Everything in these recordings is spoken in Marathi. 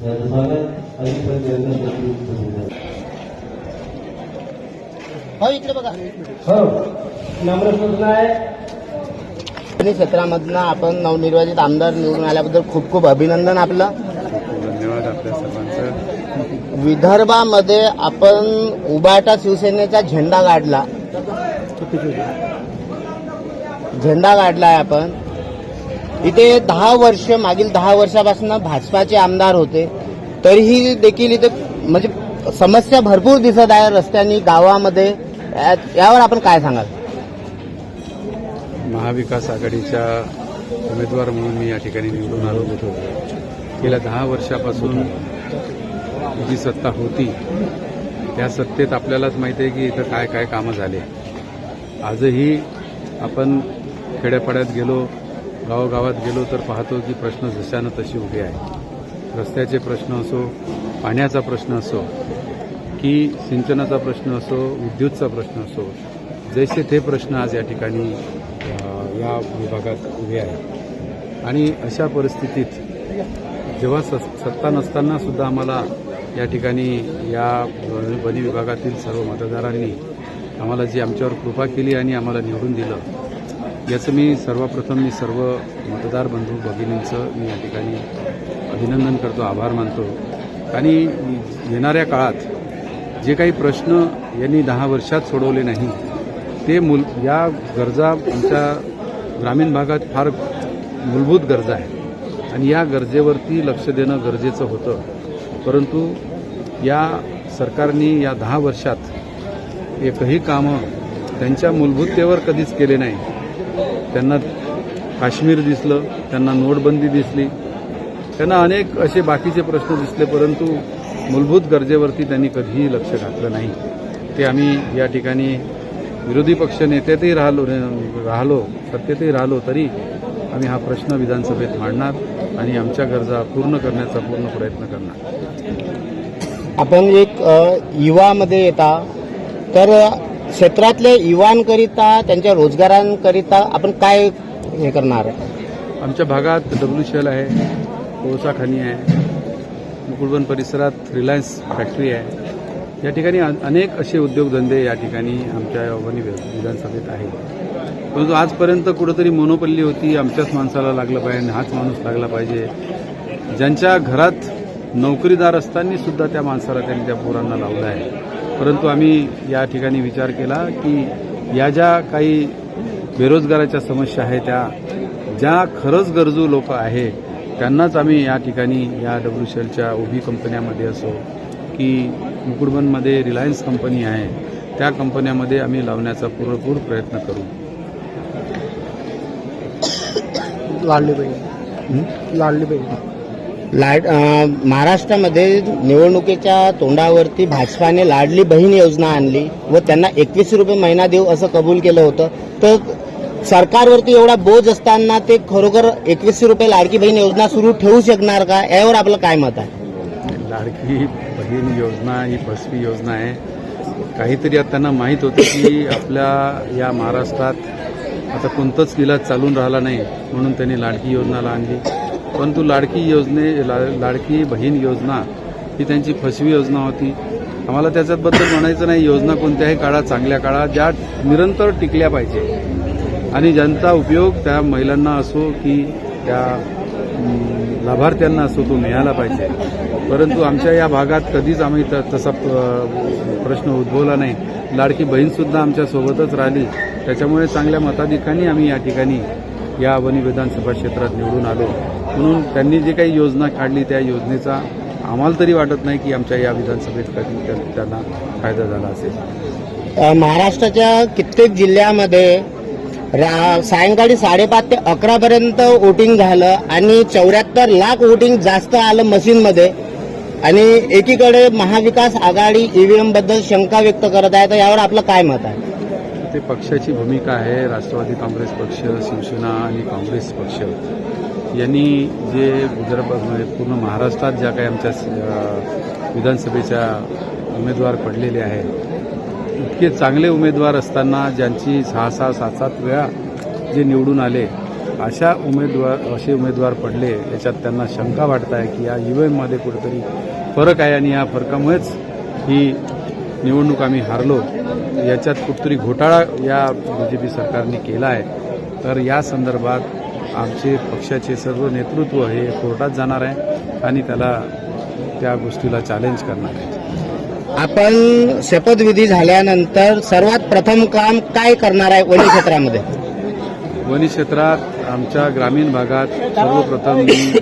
याचं स्वागत हो इकडे बघा. हो. नम्र सूचना आहे. आणि क्षेत्रामधनं आपण नवनिर्वाचित आमदार निवडून आल्याबद्दल खूप खूप अभिनंदन आपलं. धन्यवाद आपल्या सर्वांचं विदर्भामध्ये आपण उबाटा शिवसेनेचा झेंडा काढला झेंडा काढलाय आपण. इथे दहा वर्ष मागील दहा वर्षापासून भाजपाचे आमदार होते. तरीही देखील इथे म्हणजे समस्या भरपूर दिसत आहे रस्त्यांनी गावामध्ये. यावर आपण काय सांगाल? महाविकास आघाडीच्या उमेदवार म्हणून मी या ठिकाणी निवडून आलो होतो. गेल्या दहा वर्षापासून जी सत्ता होती त्या सत्तेत आपल्यालाच माहिती आहे की इथं काय काय कामं झाले. आजही आपण खेड्यापाड्यात गेलो गावोगावात गेलो तर पाहतो की प्रश्न जशानं तशी उभे आहे. रस्त्याचे प्रश्न असो पाण्याचा प्रश्न असो की सिंचनाचा प्रश्न असो विद्युतचा प्रश्न असो जैसे ते प्रश्न आज या ठिकाणी या विभागात उभे आहेत. आणि अशा परिस्थितीत जेव्हा सत्ता नसताना सुद्धा आम्हाला या ठिकाणी या वनी वन विभागातील सर्व मतदारांनी आम्हाला जी आमच्यावर कृपा केली आणि आम्हाला निवडून दिलं याचं मी सर्वप्रथम मी सर्व मतदार बंधू भगिनींचं मी या ठिकाणी अभिनंदन करतो आभार मानतो. आणि येणाऱ्या काळात जे काही प्रश्न यांनी दहा वर्षात सोडवले नाही ते मूल या गरजा आमच्या ग्रामीण भागात फार मूलभूत गरजा आहेत. आणि या गरजेवरती लक्ष देणं गरजेचं होतं. परंतु या सरकारने या दहा वर्षात एकही कामं त्यांच्या मूलभूततेवर कधीच केले नाही. त्यांना काश्मीर दिसलं त्यांना नोटबंदी दिसली. त्यांना अनेक असे बाकीचे प्रश्न दिसले परंतु मूलभूत गरजेवरती त्यांनी कधीही लक्ष घातलं नाही. ते आम्ही या ठिकाणी विरोधी पक्ष नेत्यातही राहिलो राहिलो सत्तेतही राहिलो तरी आम्ही हा प्रश्न विधानसभेत मांडणार आणि आमच्या गरजा पूर्ण करण्याचा पूर्ण प्रयत्न करणार. आपण एक युवामध्ये येता तर क्षेत्रातल्या युवांकरिता त्यांच्या रोजगारांकरिता आपण काय हे करणार? आमच्या भागात डब्ल्यू शेल आहे कोळसा खाणी आहे मुकुळवन परिसरात रिलायन्स फॅक्टरी आहे. या ठिकाणी अनेक असे उद्योगधंदे या ठिकाणी आमच्या वनी विधानसभेत आहेत. परंतु आजपर्यंत कुठंतरी मोनोपल्ली होती आमच्याच माणसाला लागलं पाहिजे हाच माणूस लागला पाहिजे. ज्यांच्या घरात नोकरीदार असताना सुद्धा त्या माणसाला त्यांनी त्या पोरांना लावलं आहे. परंतु आम्ही या ठिकाणी विचार केला की या ज्या काही बेरोजगाराच्या समस्या आहेत त्या ज्या खरंच गरजू लोक आहे त्यांनाच आम्ही या ठिकाणी या डब्ल्यू शेलच्या उभी कंपन्यामध्ये असो की मुकुडबनमध्ये रिलायन्स कंपनी आहे त्या कंपन्यामध्ये आम्ही लावण्याचा पुरेपूर प्रयत्न करू. लाडली बहीण. लाडली बहीण. लाड महाराष्ट्रामध्ये निवडणुकीच्या तोंडावरती भाजपाने लाडली बहीण योजना आणली व त्यांना एकवीस रुपये महिना देऊ असं कबूल केलं होतं. तर सरकारवरती एवढा बोज असताना ते खरोखर एकवीसशे रुपये लाडकी बहीण योजना सुरू ठेवू शकणार का? यावर आपलं काय मत आहे? लाडकी बहीण योजना ही फसवी योजना आहे. काहीतरी आता त्यांना माहीत होतं की आपल्या या महाराष्ट्रात आता कोणतंच इलाज चालून राहिला नाही म्हणून त्यांनी लाडकी योजनाला आणली. परंतु लाडकी योजने ला, लाडकी बहीण योजना ही त्यांची फसवी योजना होती. आम्हाला त्याच्याबद्दल म्हणायचं नाही योजना कोणत्याही काळात चांगल्या काळात ज्या निरंतर टिकल्या पाहिजे. आणि ज्यांचा उपयोग त्या महिलांना असो की त्या लाभार्थ्यांना असो तो मिळाला पाहिजे. परंतु आमच्या या भागात कधीच आम्ही त- तसा प्रश्न उद्भवला नाही. लाडकी बहीणसुद्धा आमच्यासोबतच राहिली. त्याच्यामुळे चांगल्या मताधिकांनी आम्ही या ठिकाणी या वनी विधानसभा क्षेत्रात निवडून आलो. म्हणून त्यांनी जे काही योजना काढली त्या योजनेचा आम्हाला तरी वाटत नाही की आमच्या या विधानसभेत कधी त्यांना फायदा झाला असेल. महाराष्ट्राच्या कित्येक जिल्ह्यामध्ये रा- सायंकाळी साडेपाच ते अकरापर्यंत वोटिंग झालं आणि चौऱ्याहत्तर लाख वोटिंग जास्त आलं मशीनमध्ये. आणि एकीकडे महाविकास आघाडी ईव्हीएमबद्दल शंका व्यक्त करत आहे. तर यावर आपलं काय मत आहे? ते पक्षाची भूमिका आहे राष्ट्रवादी काँग्रेस पक्ष शिवसेना आणि काँग्रेस पक्ष. यांनी जे विदर्भामध्ये म्हणजे पूर्ण महाराष्ट्रात ज्या काही आमच्या विधानसभेच्या उमेदवार पडलेले आहेत इतके चांगले उमेदवार असताना ज्यांची सहा सहा सात सात वेळा जे निवडून आले अशा उमेदवार असे उमेदवार पडले याच्यात त्यांना शंका वाटत आहे की या ईव्हीएममध्ये कुठेतरी फरक आहे आणि या फरकामुळेच ही निवडणूक आम्ही हारलो याच्यात कुठतरी घोटाळा या बी जे पी सरकारने केला आहे. तर या संदर्भात आमचे पक्षाचे सर्व नेतृत्व हे कोर्टात जाणार आहे आणि त्याला त्या गोष्टीला चॅलेंज करणार आहे. आपण शपथविधी झाल्यानंतर सर्वात प्रथम काम काय करणार आहे वनी क्षेत्रामध्ये? वनी क्षेत्रात आमच्या ग्रामीण भागात सर्वप्रथम मी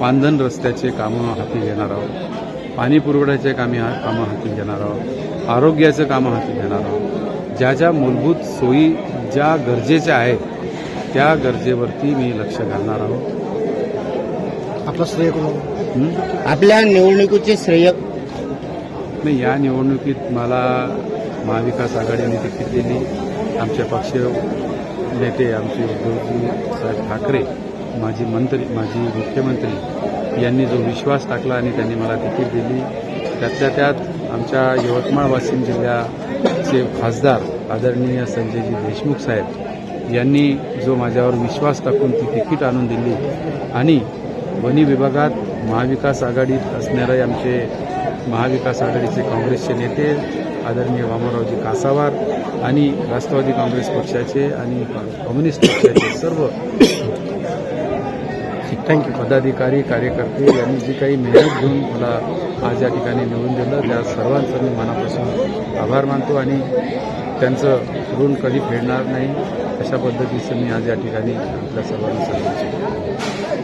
पांधन रस्त्याचे कामं हाती घेणार आहोत. पाणी पुरवठ्याचे कामे कामं हाती घेणार आहोत. आरोग्याचं कामं हाती घेणार आहोत. ज्या ज्या मूलभूत सोयी ज्या गरजेच्या आहेत त्या गरजेवरती मी लक्ष घालणार आहोत. आपलं श्रेय? आपल्या निवडणुकीचे श्रेय नाही या निवडणुकीत मला महाविकास आघाडीने तिकीट दिली. आमचे पक्ष नेते आमचे उद्धवजी साहेब ठाकरे माजी मंत्री माजी मुख्यमंत्री यांनी जो विश्वास टाकला आणि त्यांनी मला तिकीट दिली त्यातल्या त्यात आमच्या यवतमाळ वाशिम जिल्ह्याचे खासदार आदरणीय संजयजी देशमुख साहेब यांनी जो माझ्यावर विश्वास टाकून ती तिकीट आणून दिली आणि वनी विभागात महाविकास आघाडीत असणारे आमचे महाविकास आघाडीचे काँग्रेसचे नेते आदरणीय वामनरावजी कासावार आणि राष्ट्रवादी काँग्रेस पक्षाचे आणि कम्युनिस्ट पक्षाचे सर्व थँक्यू पदाधिकारी कार्यकर्ते यांनी जी काही मेहनत घेऊन मला आज या ठिकाणी निवडून दिलं त्या सर्वांचं मी मनापासून आभार मानतो आणि त्यांचं ऋण कधी फेडणार नाही अशा पद्धतीचं मी आज या ठिकाणी आपल्या सर्वांना सांगू